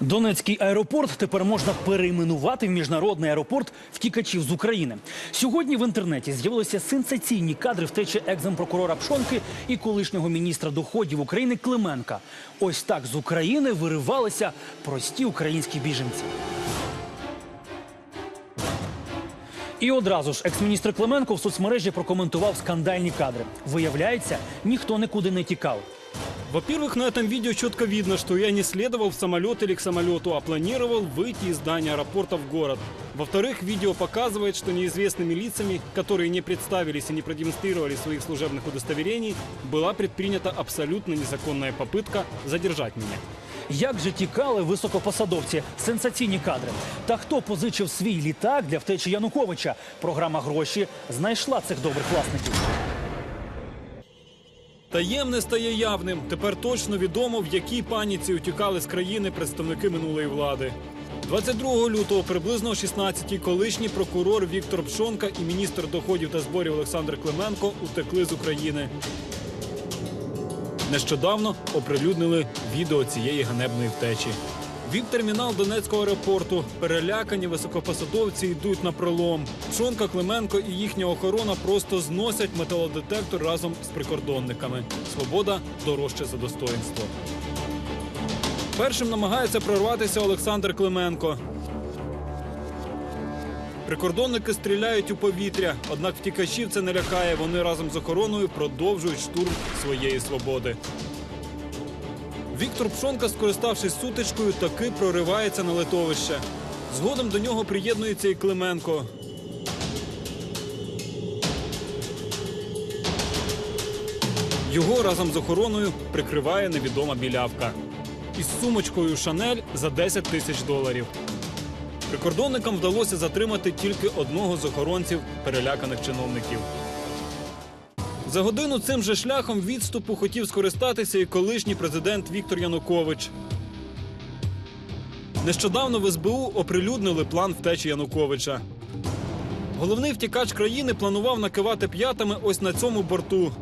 Донецький аеропорт тепер можна перейменувати в міжнародний аеропорт втікачів з України. Сьогодні в інтернеті з'явилися сенсаційні кадри втечі екземпрокурора Пшонки і колишнього міністра доходів України Клименка. Ось так з України виривалися прості українські біженці. І одразу ж екс-міністр Клименко в соцмережі прокоментував скандальні кадри. Виявляється, ніхто нікуди не тікав. Во-первых, на этом видео четко видно, что я не следовал в самолет или к самолету, а планировал выйти из здания аэропорта в город. Во-вторых, видео показывает, что неизвестными лицами, которые не представились и не продемонстрировали своих служебных удостоверений, была предпринята абсолютно незаконная попытка задержать меня. Як же тікали високопосадовці? Сенсаційні кадри. Та хто позичив свій літак для втечі Януковича? Програма гроші знайшла цих добрих власників. Таємне стає явним. Тепер точно відомо, в якій паніці утікали з країни представники минулої влади. 22 лютого приблизно о 16-й колишній прокурор Віктор Пшонка і міністр доходів та зборів Олександр Клименко утекли з України. Нещодавно оприлюднили відео цієї ганебної втечі. Від термінал Донецького аеропорту перелякані високопосадовці йдуть на пролом. Пшонка Клименко і їхня охорона просто зносять металодетектор разом з прикордонниками. Свобода дорожче за достоинство. Першим намагається прорватися Олександр Клименко. Прикордонники стріляють у повітря, однак втікачів це не лякає. Вони разом з охороною продовжують штурм своєї свободи. Віктор Пшонка, скориставшись сутичкою, таки проривається на литовище. Згодом до нього приєднується і Клименко. Його разом з охороною прикриває невідома білявка. Із сумочкою Шанель за 10 тисяч доларів. Прикордонникам вдалося затримати тільки одного з охоронців переляканих чиновників. За годину цим же шляхом відступу хотів скористатися і колишній президент Віктор Янукович. Нещодавно в СБУ оприлюднили план втечі Януковича. Головний втікач країни планував накивати п'ятами ось на цьому борту.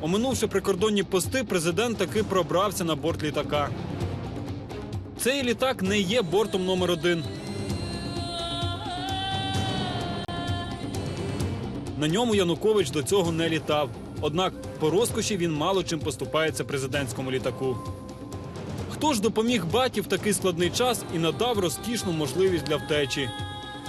Оминувши прикордонні пости, президент таки пробрався на борт літака. Цей літак не є бортом номер один. На ньому Янукович до цього не літав. Однак по розкоші він мало чим поступається президентському літаку. Хто ж допоміг баті в такий складний час і надав розкішну можливість для втечі?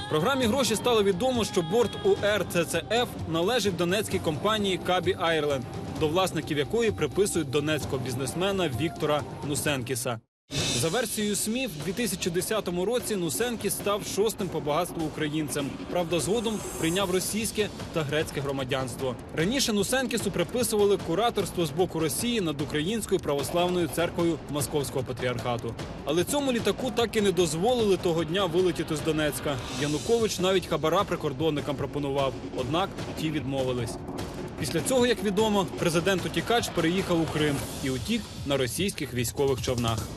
Програмі гроші стало відомо, що борт УРЦЦФ належить донецькій компанії Кабі Айрленд, до власників якої приписують донецького бізнесмена Віктора Нусенкіса. За версією СМІ, в 2010 році Нусенкіс став шостим по багатству українцем. Правда, згодом прийняв російське та грецьке громадянство. Раніше Нусенкісу приписували кураторство з боку Росії над Українською православною церквою Московського патріархату. Але цьому літаку так і не дозволили того дня вилетіти з Донецька. Янукович навіть хабара прикордонникам пропонував, однак ті відмовились. Після цього, як відомо, президент утікач переїхав у Крим і утік на російських військових човнах.